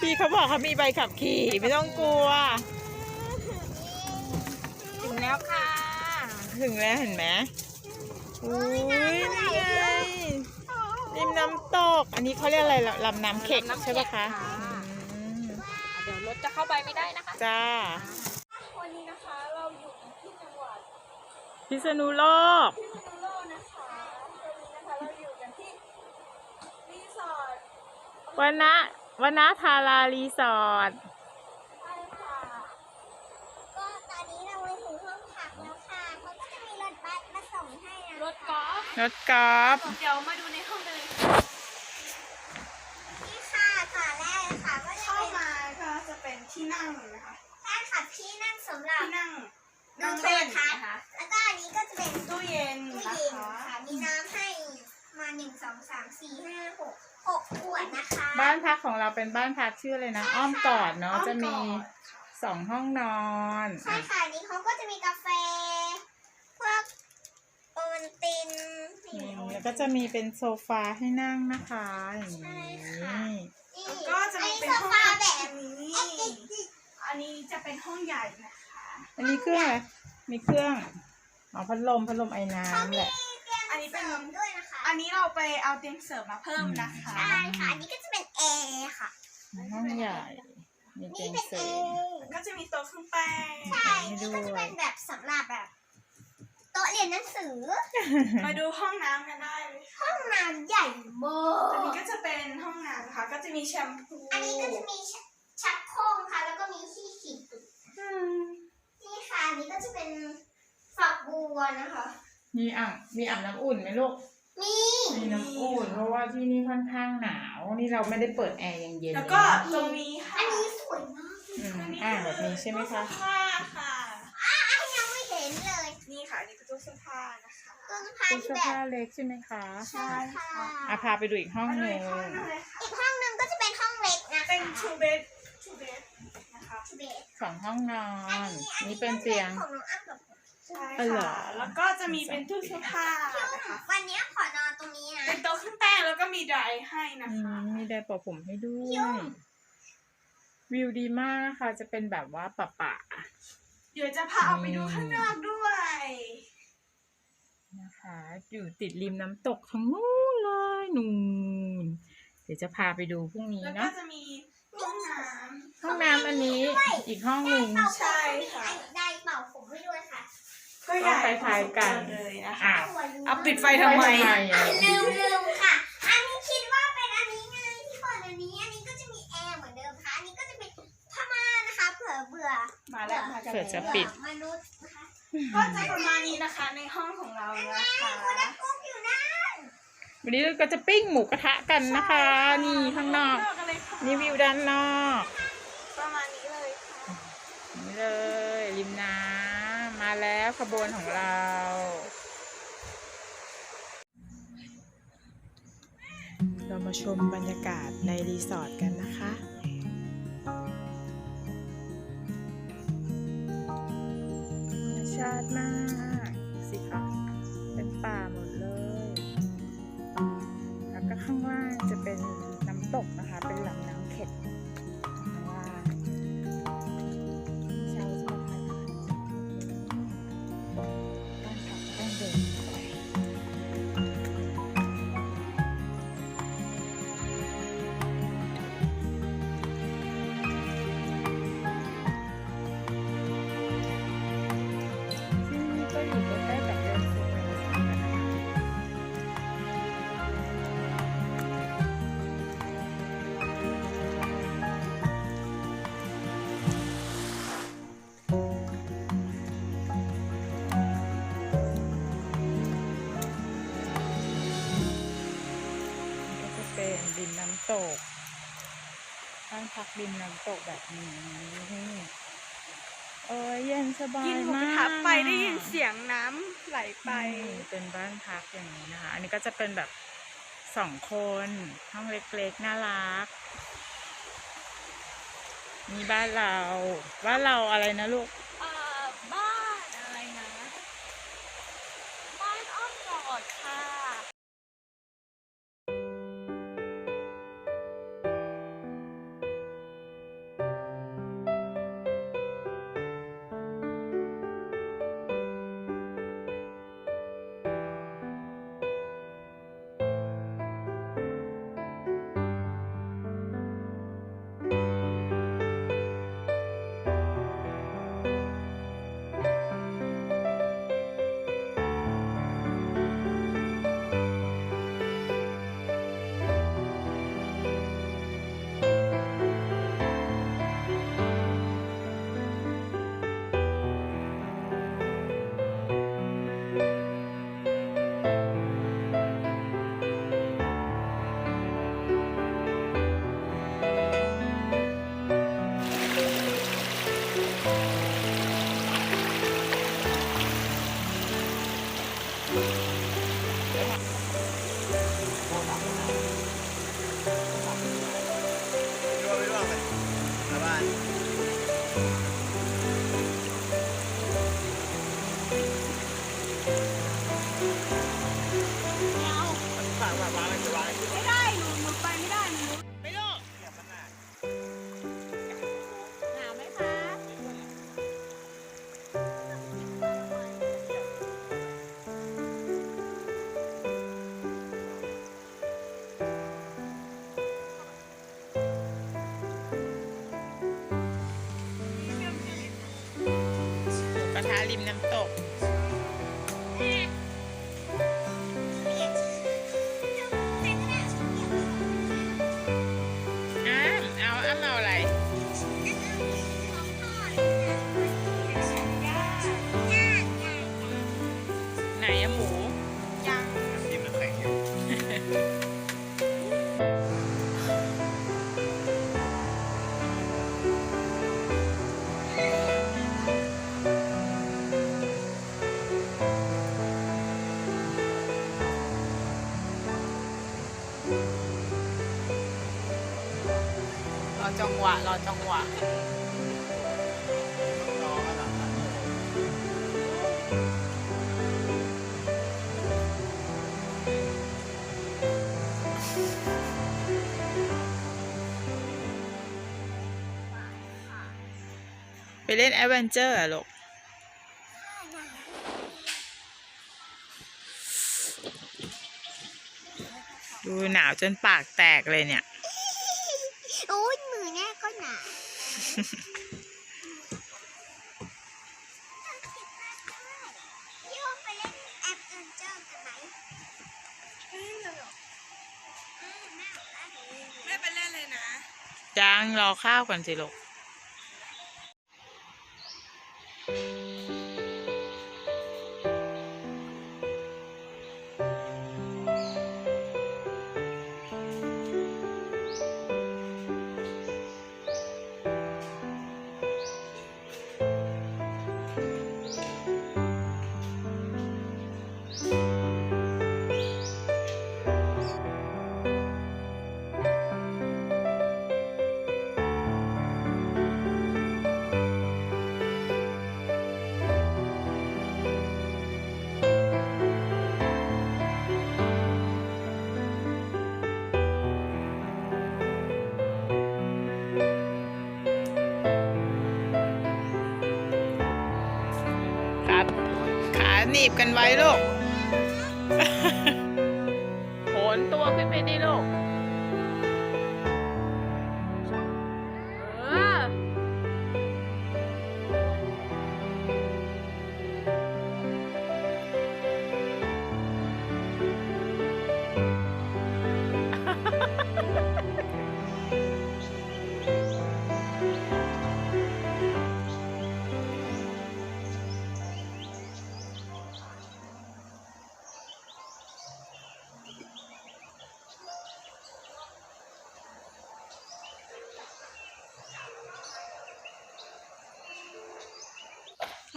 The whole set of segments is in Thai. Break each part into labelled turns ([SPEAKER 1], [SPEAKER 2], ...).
[SPEAKER 1] พี่เขาบอกเขามีใบขับขี่ไม่ต้องกลัว
[SPEAKER 2] ถึงแล้วค่ะ
[SPEAKER 1] ถึงแล้วเห็นไหมอุ้ยนี่ไงริมน้ำตก อันนี้เขาเรียกอะไรล่ะลำน้ำเข็กใช่ปะคะอืม
[SPEAKER 2] เดี๋ยวรถจะเข้าไปไม่ได้นะคะ
[SPEAKER 1] จ้า
[SPEAKER 2] วันนี้นะคะเราอยู่ที่จังหวัด
[SPEAKER 1] พิษณุโลก
[SPEAKER 2] พิษณุโลกนะคะวันนี้นะคะเราอยู่กันที่รีสอร์ท
[SPEAKER 1] วันนะวันนะทารารีสอร์ท
[SPEAKER 2] ใช่ค่ะ
[SPEAKER 3] ก็ตอนนี้เราไปถึงห้องพักแล้วค่ะเขาก็จะมีรถบัสมาส่งให้นะ
[SPEAKER 2] รถกอล์ฟ
[SPEAKER 1] รถกอล์ฟ
[SPEAKER 2] เดี๋ยวมาดูในห้องเลย
[SPEAKER 3] นี่ค่ะค่ะแรกเลยค่ะก็จะ
[SPEAKER 4] เข้า
[SPEAKER 3] เป็น
[SPEAKER 4] มาก็จะเป็นที่นั่งนะคะ
[SPEAKER 3] แค่ขับที่นั่งสำหรับ
[SPEAKER 4] ที่นั่ง
[SPEAKER 3] ดู
[SPEAKER 4] นั่ง
[SPEAKER 3] โทร
[SPEAKER 4] เล่น
[SPEAKER 3] ทัศ
[SPEAKER 4] นะ
[SPEAKER 3] น์
[SPEAKER 4] คะ
[SPEAKER 3] แล้วก็อันนี้ก็จะเป็น
[SPEAKER 4] ตู้เย็น
[SPEAKER 3] ตู้
[SPEAKER 4] นะ
[SPEAKER 3] เย็น
[SPEAKER 4] คะ
[SPEAKER 3] ค่ะมีน้ำให้มาหนึ่งสองสามสี่ห้าหกหกขวดนะคะ
[SPEAKER 1] บ้านพักของเราเป็นบ้านพักชื่ออะไรนะ อ้อมกอดเนาะจะมีสองห้องนอน
[SPEAKER 3] ใช่ค่ะอันนี้เขาก็จะมีกาแฟ พวกโอวัลติน
[SPEAKER 1] อืมแล้วก็จะมีเป็นโซฟาให้นั่งนะคะอย่างนี้
[SPEAKER 3] นี่
[SPEAKER 4] แล้วก็จะมีเป็น
[SPEAKER 3] โซ
[SPEAKER 4] ห้อง
[SPEAKER 3] ฟาแบบ
[SPEAKER 4] นี้ อันนี้จะเป็นห้องใหญ่นะคะ
[SPEAKER 1] อันนี้เครื่องอะไรมีเครื่องอ๋อพัดลมพัดลมไอ้น้ำแหละ
[SPEAKER 4] อันนี้เป็น
[SPEAKER 3] เสริมด้วยนะคะ
[SPEAKER 4] อันนี้เราไปเอาเตียงเสริมมาเพิ่มนะคะ
[SPEAKER 3] ใช่ค่ะ อันนี้ก็จะเป็นแอร์ค่ะ
[SPEAKER 1] ห้องใหญ่ มีเตี
[SPEAKER 3] นี่
[SPEAKER 1] ยง
[SPEAKER 3] เป็น
[SPEAKER 1] เส
[SPEAKER 3] แอ
[SPEAKER 1] ริม
[SPEAKER 3] ร์
[SPEAKER 4] ก็จะมีโต๊ะเครื่องแป้ง
[SPEAKER 3] ใช่ นี่ก็จะเป็นแบบสำหรับแบบโต๊ะเรียนหนังสือ
[SPEAKER 4] มาดูห้องน้ำกันได้เลยค่ะ
[SPEAKER 3] ห้องน้ำใหญ่มา
[SPEAKER 4] อันนี้
[SPEAKER 3] ก
[SPEAKER 4] ก็จะเป็นห้องน้ำนะคะก็จะมีแชมพู
[SPEAKER 3] อันนี้ก็จะมีชักโครกค่ะ แล้วก็มีที่ขีดนี่ค่ะ อันนี้ก็จะเป็นฝักบัวนะคะ
[SPEAKER 1] มีอ่างมีอาบน้ำอุ่นไหมลูก
[SPEAKER 3] มี
[SPEAKER 1] มีน้ำอุ่นเพราะว่าที่นี่ค่อนข้างหนาว นี่เราไม่ได้เปิดแอร์ยังเย็น
[SPEAKER 4] แล้ว
[SPEAKER 1] เลย
[SPEAKER 4] ก็
[SPEAKER 1] นะ
[SPEAKER 4] ตรงนี้ค่ะ
[SPEAKER 3] อันนี้สวยมาก
[SPEAKER 1] อืมอ่างแบบนี้ใช่ไหมคะ
[SPEAKER 4] ตู้เสื้อผ้าค่ะ
[SPEAKER 3] อ้าวยังไม่เห็นเลย
[SPEAKER 4] นี่ค่ะอันนี่คือตู้เสื้อผ้านะคะ
[SPEAKER 3] ต้นพา
[SPEAKER 1] เป็น
[SPEAKER 3] ที่
[SPEAKER 1] เสื้อ
[SPEAKER 3] แบ
[SPEAKER 1] ผ้า
[SPEAKER 3] บ
[SPEAKER 1] เล็กใช่ไหมคะ
[SPEAKER 3] ใช่ค่ะ
[SPEAKER 1] อะพาไปดูอีกห้อง
[SPEAKER 4] มา
[SPEAKER 1] ห
[SPEAKER 4] ดู
[SPEAKER 1] นึ่
[SPEAKER 4] อี
[SPEAKER 1] ง
[SPEAKER 4] กห้องหนึงเลยค่ะ
[SPEAKER 3] อีกห้องหนึ่งก็จะเป็นห้องเล็กนะคะ
[SPEAKER 4] เป็น two bed two bed นะคะ
[SPEAKER 3] เบส
[SPEAKER 1] สองห้องนอ
[SPEAKER 3] อัน
[SPEAKER 1] น
[SPEAKER 3] นี้อัน
[SPEAKER 1] นี่
[SPEAKER 3] นี้
[SPEAKER 1] เป็นเตียง
[SPEAKER 3] ของน้องอ้ำกับ
[SPEAKER 4] ใช่
[SPEAKER 1] อ๋อเหรอ
[SPEAKER 4] ค่ะ แล้วก็จะมีเป็นตู้เสื้อผ้านะคะ
[SPEAKER 3] วันนี้ขอนอนตรงนี้นะ
[SPEAKER 4] เป็นโต๊ะเครื่องแป้งแล้วก็มีไดร์ให้นะ
[SPEAKER 1] อื
[SPEAKER 4] คะ
[SPEAKER 1] มมีไดร์เป่าผมให้ด้วย วิวดีมากนะคะ จะเป็นแบบว่าป่าป่า
[SPEAKER 4] เดี๋ยวจะพาเอาไปดูข้างนอกด้วย
[SPEAKER 1] ๆนะคะ อยู่ติดริมน้ำตกทั้งนู้นเลยนู่นเดี๋ยวจะพาไปดูพรุ่งนี้
[SPEAKER 4] แล้วก็
[SPEAKER 1] เนาะ
[SPEAKER 4] จะมีห้องน้
[SPEAKER 1] ห้องน้ำอันนี้อีกห้องหนึ่ง
[SPEAKER 3] เป่าผม
[SPEAKER 4] ใช่ค่ะ
[SPEAKER 3] ได้
[SPEAKER 4] ก็ใหญ่
[SPEAKER 1] ก็คล้ายๆกัน
[SPEAKER 4] เลยนะคะ
[SPEAKER 1] อ้าว
[SPEAKER 3] สวยมก
[SPEAKER 4] เอาปิดไฟทำไม
[SPEAKER 1] อะ
[SPEAKER 3] ลืมลืมค่ะ อันนี้คิดว่าเป็นอันนี้ไงที่เปิดอันนี้ อันนี้ก็จะมีแอร์เหมือนเดิมค่ะ อันนี้ก็จะเป็นผ้าม่านนะคะ เผื่อเบื่อ
[SPEAKER 4] มาแล้วมากัน
[SPEAKER 1] เผื่อจะ
[SPEAKER 4] แล้ว
[SPEAKER 1] ปิด
[SPEAKER 3] มนุษย์นะคะ
[SPEAKER 4] ก็จะประมาณนี้นะคะในห้องของเรานะคะ
[SPEAKER 3] คุณนักกุ๊กอยู่นะ
[SPEAKER 1] วันนี้เราก็จะปิ้งหมูกระทะกันนะคะ นี่ข้างนอก
[SPEAKER 4] กันเลยค่ะ
[SPEAKER 1] นี่วิวด้านนอก
[SPEAKER 4] ประมาณนี้เลยค่ะ
[SPEAKER 1] นี่เลยริมน้ำมาแล้ว ขบวนของเรา เรามาชมบรรยากาศในรีสอร์ทกันนะคะชาติมาก สิคะเป็นป่าหมดเลย แล้วก็ข้างล่างจะเป็นน้ำตกนะคะ พักดินน้ำตกแบบนี้โอ้ยเย็นสบา
[SPEAKER 4] กิ
[SPEAKER 1] ย
[SPEAKER 4] นหมูก
[SPEAKER 1] มา
[SPEAKER 4] ระ
[SPEAKER 1] ก
[SPEAKER 4] ทะไปได้ยินเสียงน้ำไหลไป
[SPEAKER 1] อืมเป็นบ้านพักอย่างนี้นะคะ อันนี้ก็จะเป็นแบบสองคนห้องเล็กๆน่ารักมีบ้านเราบ้านเราอะไรนะลูก
[SPEAKER 2] ริ
[SPEAKER 1] จังหวะรอจังหวะไปเล่นแอดเวนเจอร์อะลูกดูหนาวจนปากแตกเลยเนี่ย
[SPEAKER 3] น่ก็หนาพี่โอไปเล่นแอปเอ็นเจอร์กันไหม
[SPEAKER 4] เฮ้ยเลยหรอ
[SPEAKER 3] อืมแม่บอกว่าเล่นเลย
[SPEAKER 4] ไม่ไปเล่นเลยนะ
[SPEAKER 1] จางรอข้าวก่อนสิลูก บกันไว้ลูก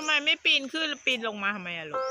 [SPEAKER 1] ทำไมไม่ปีนขึ้นปีนลงมาทำไมอะลูก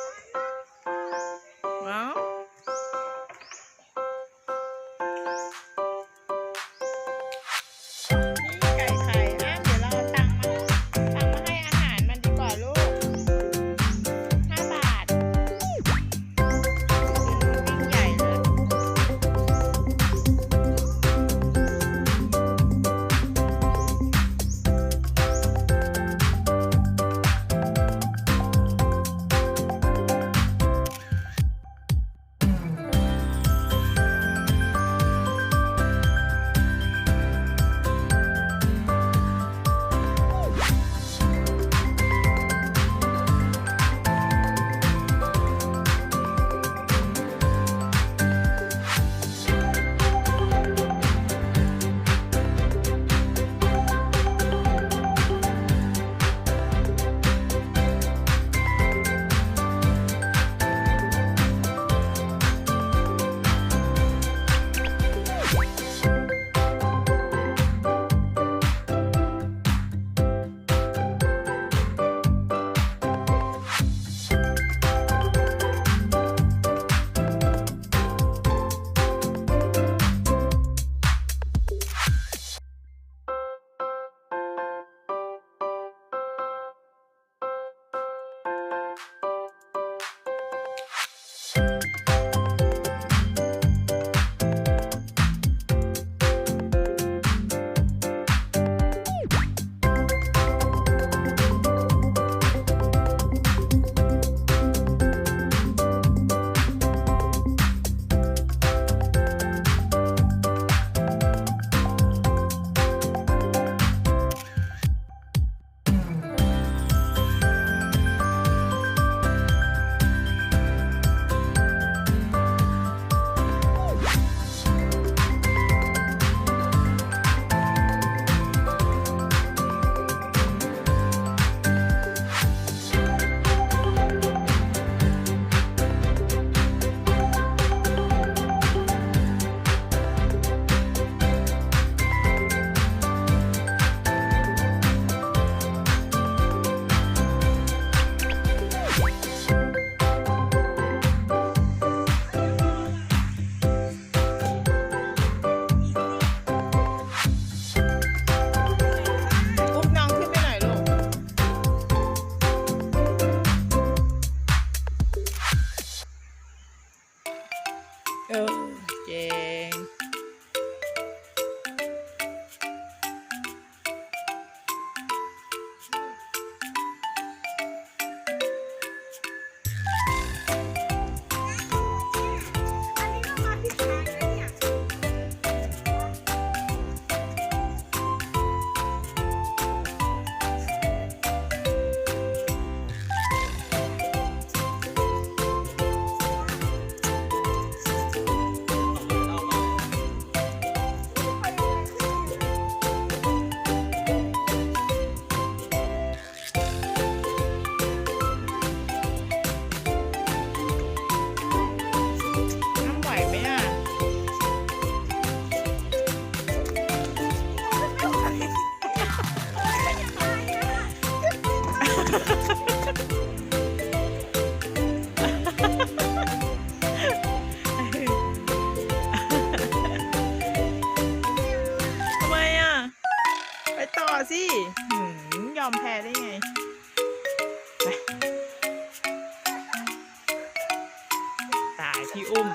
[SPEAKER 3] พี่อุ้ม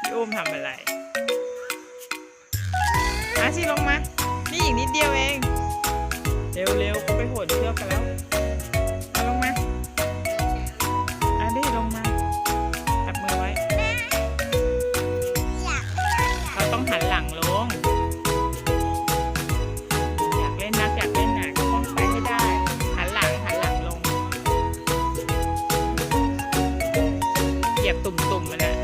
[SPEAKER 3] พี่อุ้มทำอะไรอาชีลงมา นี่อีกนิดเดียวเอง เร็วๆไปโหดเชือกกันแล้ว
[SPEAKER 1] ย
[SPEAKER 3] บตุ่มๆอันเนี้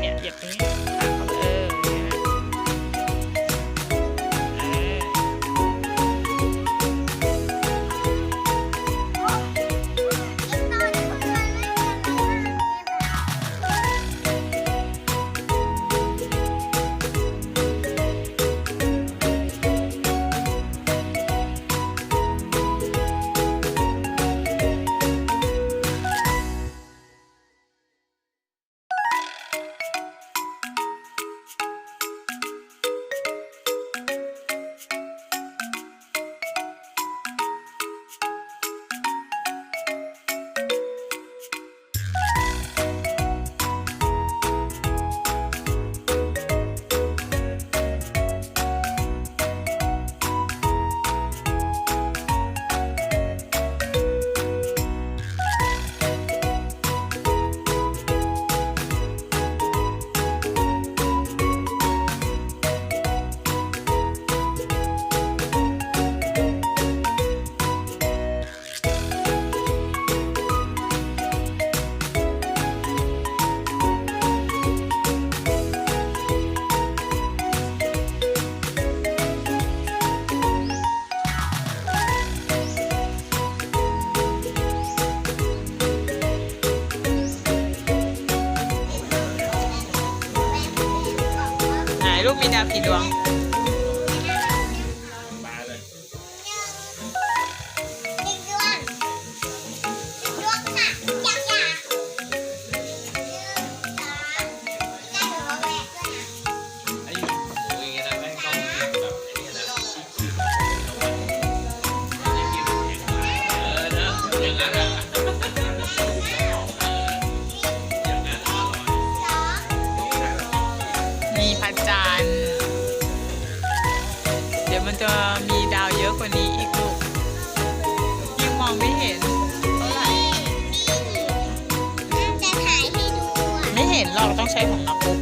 [SPEAKER 1] เห็
[SPEAKER 3] น
[SPEAKER 5] เราต้อง
[SPEAKER 1] ใช้
[SPEAKER 3] ของนัก